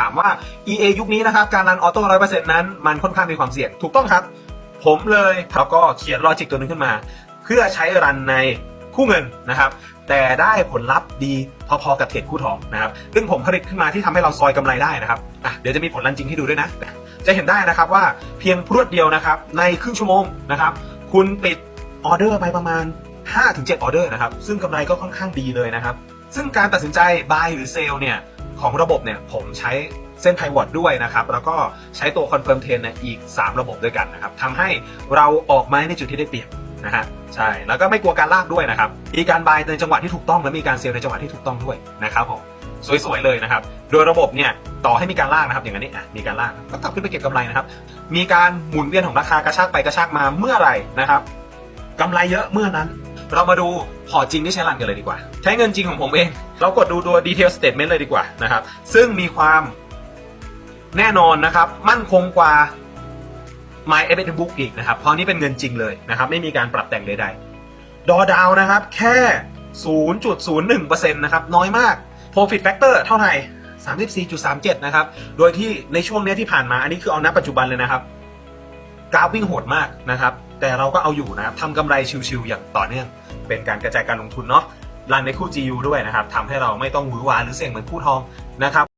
ถามว่า EA ยุคนี้นะครับ การรันออโต้ร้อยเปอร์เซ็นต์นั้น มันค่อนข้างมีความเสี่ยง ถูกต้องครับ ผมเลยแล้วก็เขียนลอจิกตัวนึงขึ้นมา เพื่อใช้รันในคู่เงินนะครับ แต่ได้ผลลัพธ์ดีพอๆกับเทรดคู่ทองนะครับ ซึ่งผมผลิตขึ้นมาที่ทำให้เราซอยกำไรได้นะครับอะเดี๋ยวจะมีผลรันจริงให้ดูด้วยนะ จะเห็นได้นะครับว่าเพียงพรวดเดียวนะครับ ในครึ่งชั่วโมงนะครับ คุณปิดออเดอร์ไปประมาณ 5-7 ออเดอร์นะครับ ซึ่งกำไรก็ค่อนข้างดีเลยนะครับ ซึ่งการตัดสินใจ buy หรือ sell เนี่ย ของระบบเนี่ยผมใช้เส้นไพวอตด้วยนะครับ แล้วก็ใช้ตัว confirm trend เนี่ยอีก 3 ระบบด้วยกันนะครับทำให้เราออกมาในจุดที่ได้เปรียบนะฮะใช่แล้วก็ไม่กลัวการลากด้วยนะครับมีการ buy ในจังหวะที่ถูกต้องและมีการ sell ในจังหวะที่ถูกต้องด้วยนะครับผมสวยๆเลยนะครับ โดยระบบเนี่ยต่อให้มีการลากนะครับ อย่างนี้อะมีการลากก็กลับขึ้นไปเก็บกำไรนะครับ มีการหมุนเวียนของราคากระชากไปกระชากมาเมื่อไหร่นะครับกำไรเยอะเมื่อนั้น เรามาดูพอจริงที่ใช้รันกันเลยดีกว่า ใช้เงินจริงของผมเอง เรากดดูตัว detail statement เลยดีกว่านะครับ ซึ่งมีความแน่นอนนะครับ มั่นคงกว่า My e v e r y Book อีกนะครับ เพราะนี่เป็นเงินจริงเลยนะครับ ไม่มีการปรับแต่งใดๆ ดอดาวนะครับ แค่ 0.01%นะครับน้อยมาก Profit Factor เท่าไหร่34.37 นะครับ โดยที่ในช่วงเนี้ยที่ผ่านมา อันนี้คือเอาณปัจจุบันเลยนะครับ กราฟวิ่งโหดมากนะครับ แต่เราก็เอาอยู่นะครับทำกำไรชิวๆอย่างต่อเนื่อง เป็นการกระจายการลงทุนเนาะรันในคู่ GU ด้วยนะครับทำให้เราไม่ต้องหวือหวาหรือเสี่ยงเหมือนคู่ทองนะครับ